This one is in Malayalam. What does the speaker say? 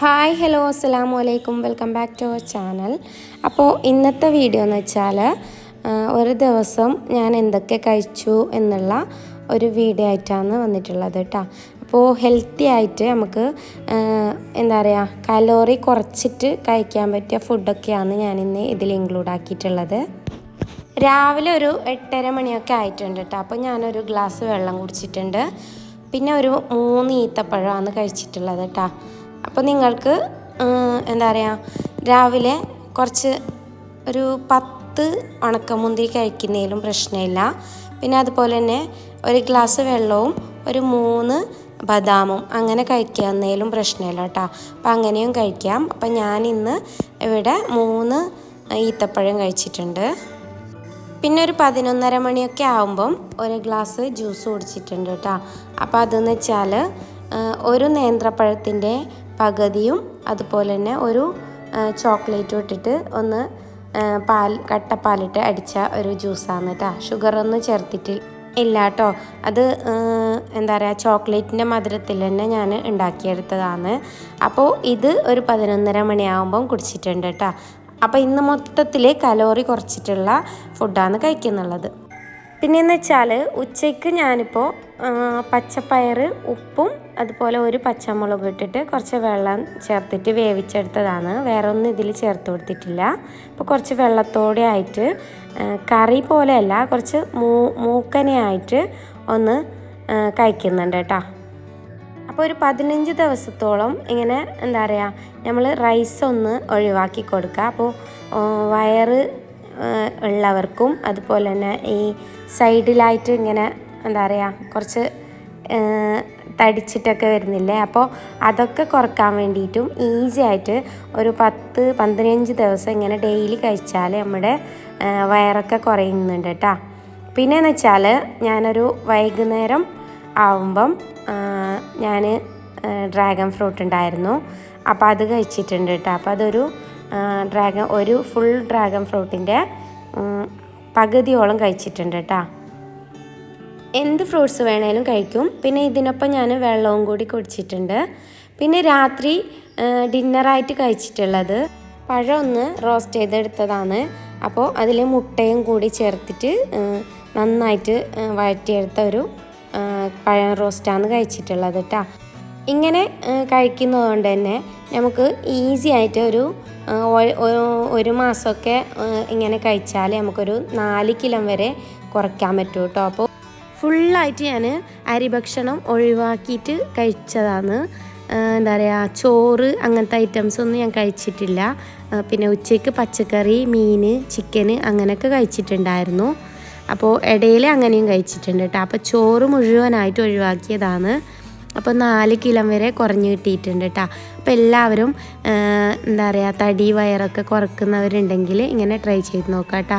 ഹായ് ഹലോ അസ്സാം വലൈക്കും welcome back to our channel. അപ്പോൾ ഇന്നത്തെ വീഡിയോ എന്ന് വെച്ചാൽ ഒരു ദിവസം ഞാൻ എന്തൊക്കെ കഴിച്ചു എന്നുള്ള ഒരു വീഡിയോ ആയിട്ടാണ് വന്നിട്ടുള്ളത് കേട്ടോ. അപ്പോൾ ഹെൽത്തി ആയിട്ട് നമുക്ക് എന്താ പറയുക കലോറി കുറച്ചിട്ട് കഴിക്കാൻ പറ്റിയ ഫുഡൊക്കെയാണ് ഇന്ന് ഇതിൽ ഇൻക്ലൂഡ് ആക്കിയിട്ടുള്ളത്. രാവിലെ ഒരു എട്ടര മണിയൊക്കെ ആയിട്ടുണ്ട് കേട്ടോ. അപ്പോൾ ഞാനൊരു ഗ്ലാസ് വെള്ളം കുടിച്ചിട്ടുണ്ട്. പിന്നെ ഒരു മൂന്ന് ഈത്തപ്പഴമാണ് കഴിച്ചിട്ടുള്ളത് കേട്ടോ. അപ്പോൾ നിങ്ങൾക്ക് എന്താ പറയുക രാവിലെ കുറച്ച് ഒരു പത്ത് ഉണക്കമുന്തിരി കഴിക്കുന്നതിലും പ്രശ്നമില്ല. പിന്നെ അതുപോലെ തന്നെ ഒരു ഗ്ലാസ് വെള്ളവും ഒരു മൂന്ന് ബദാമും അങ്ങനെ കഴിക്കുന്നതിലും പ്രശ്നമില്ല കേട്ടോ. അപ്പം അങ്ങനെയും കഴിക്കാം. അപ്പം ഇന്ന് ഇവിടെ മൂന്ന് ഈത്തപ്പഴം കഴിച്ചിട്ടുണ്ട്. പിന്നെ ഒരു പതിനൊന്നര മണിയൊക്കെ ആകുമ്പം ഒരു ഗ്ലാസ് ജ്യൂസ് കുടിച്ചിട്ടുണ്ട് കേട്ടോ. അപ്പോൾ അതെന്ന് വെച്ചാൽ ഒരു നേന്ത്രപ്പഴത്തിന്റെ പകുതിയും അതുപോലെ തന്നെ ഒരു ചോക്ലേറ്റും ഇട്ടിട്ട് ഒന്ന് പാൽ കട്ടപ്പാലിട്ട് അടിച്ച ഒരു ജ്യൂസാണ് കേട്ടോ ഷുഗറൊന്നും ചേർത്തിട്ട് ഇല്ല കേട്ടോ അത് എന്താ പറയുക ചോക്ലേറ്റിന്റെ മധുരത്തിൽ തന്നെ ഞാൻ ഉണ്ടാക്കിയെടുത്തതാണ്. അപ്പോൾ ഇത് ഒരു പതിനൊന്നര മണിയാകുമ്പം കുടിച്ചിട്ടുണ്ട് കേട്ടോ അപ്പോൾ ഇന്ന് മൊത്തത്തിൽ കലോറി കുറച്ചിട്ടുള്ള ഫുഡാണ് കഴിക്കുന്നുള്ളത്. പിന്നെയെന്ന് വെച്ചാൽ ഉച്ചയ്ക്ക് ഞാനിപ്പോൾ പച്ചപ്പയർ ഉപ്പും അതുപോലെ ഒരു പച്ചമുളക് ഇട്ടിട്ട് കുറച്ച് വെള്ളം ചേർത്തിട്ട് വേവിച്ചെടുത്തതാണ്. വേറെ ഒന്നും ഇതിൽ ചേർത്ത് കൊടുത്തിട്ടില്ല. അപ്പോൾ കുറച്ച് വെള്ളത്തോടെ ആയിട്ട് കറി പോലെയല്ല കുറച്ച് മൂ മൂക്കനെയായിട്ട് ഒന്ന് കഴിക്കുന്നുണ്ട് കേട്ടോ. അപ്പോൾ ഒരു പതിനഞ്ച് ദിവസത്തോളം ഇങ്ങനെ എന്താ പറയുക നമ്മൾ റൈസ് ഒന്ന് ഒഴിവാക്കി കൊടുക്കുക. അപ്പോൾ വയറ് ഉള്ളവർക്കും അതുപോലെ തന്നെ ഈ സൈഡിലായിട്ട് ഇങ്ങനെ എന്താ പറയുക കുറച്ച് തടിച്ചിട്ടൊക്കെ വരുന്നില്ലേ? അപ്പോൾ അതൊക്കെ കുറയ്ക്കാൻ വേണ്ടിയിട്ടും ഈസി ആയിട്ട് ഒരു പത്ത് പതിനഞ്ച് ദിവസം ഇങ്ങനെ ഡെയിലി കഴിച്ചാൽ നമ്മുടെ വയറൊക്കെ കുറയുന്നുണ്ട് കേട്ടോ പിന്നെയെന്ന് വെച്ചാൽ ഞാനൊരു വൈകുന്നേരം ആവുമ്പം ഞാൻ ഡ്രാഗൺ ഫ്രൂട്ട് ഉണ്ടായിരുന്നു. അപ്പോൾ അത് കഴിച്ചിട്ടുണ്ട് കേട്ടോ അപ്പോൾ അതൊരു ഡ്രാഗൺ ഒരു ഫുൾ ഡ്രാഗൺ ഫ്രൂട്ടിന്റെ പകുതിയോളം കഴിച്ചിട്ടുണ്ട് കേട്ടോ എന്ത് ഫ്രൂട്ട്സ് വേണേലും കഴിക്കും. പിന്നെ ഇതിനൊപ്പം ഞാൻ വെള്ളവും കൂടി കുടിച്ചിട്ടുണ്ട്. പിന്നെ രാത്രി ഡിന്നറായിട്ട് കഴിച്ചിട്ടുള്ളത്. പഴം ഒന്ന് റോസ്റ്റ് ചെയ്തെടുത്തതാണ്. അപ്പോൾ അതിൽ മുട്ടയും കൂടി ചേർത്തിട്ട് നന്നായിട്ട് വഴറ്റിയെടുത്ത ഒരു പഴം റോസ്റ്റാണ് കഴിച്ചിട്ടുള്ളത് കേട്ടോ ഇങ്ങനെ കഴിക്കുന്നതുകൊണ്ട് തന്നെ നമുക്ക് ഈസി ആയിട്ട് ഒരു ഒരു മാസമൊക്കെ ഇങ്ങനെ കഴിച്ചാൽ നമുക്കൊരു നാല് കിലോ വരെ കുറയ്ക്കാൻ പറ്റും കേട്ടോ അപ്പോൾ ഫുള്ളായിട്ട് ഞാൻ അരിഭക്ഷണം ഒഴിവാക്കിയിട്ട് കഴിച്ചതാണ്. എന്താ പറയുക ചോറ് അങ്ങനത്തെ ഐറ്റംസ് ഒന്നും ഞാൻ കഴിച്ചിട്ടില്ല. പിന്നെ ഉച്ചയ്ക്ക് പച്ചക്കറി മീൻ ചിക്കന് അങ്ങനെയൊക്കെ കഴിച്ചിട്ടുണ്ടായിരുന്നു. അപ്പോൾ ഇടയിൽ അങ്ങനെയും കഴിച്ചിട്ടുണ്ട് കേട്ടോ അപ്പോൾ ചോറ് മുഴുവനായിട്ട് ഒഴിവാക്കിയതാണ്. അപ്പോൾ നാല് കിലോ വരെ കുറഞ്ഞ് കിട്ടിയിട്ടുണ്ട് കേട്ടോ അപ്പോൾ എല്ലാവരും എന്താ പറയുക തടി വയറൊക്കെ കുറക്കുന്നവരുണ്ടെങ്കിൽ ഇങ്ങനെ ട്രൈ ചെയ്ത് നോക്കാം കേട്ടോ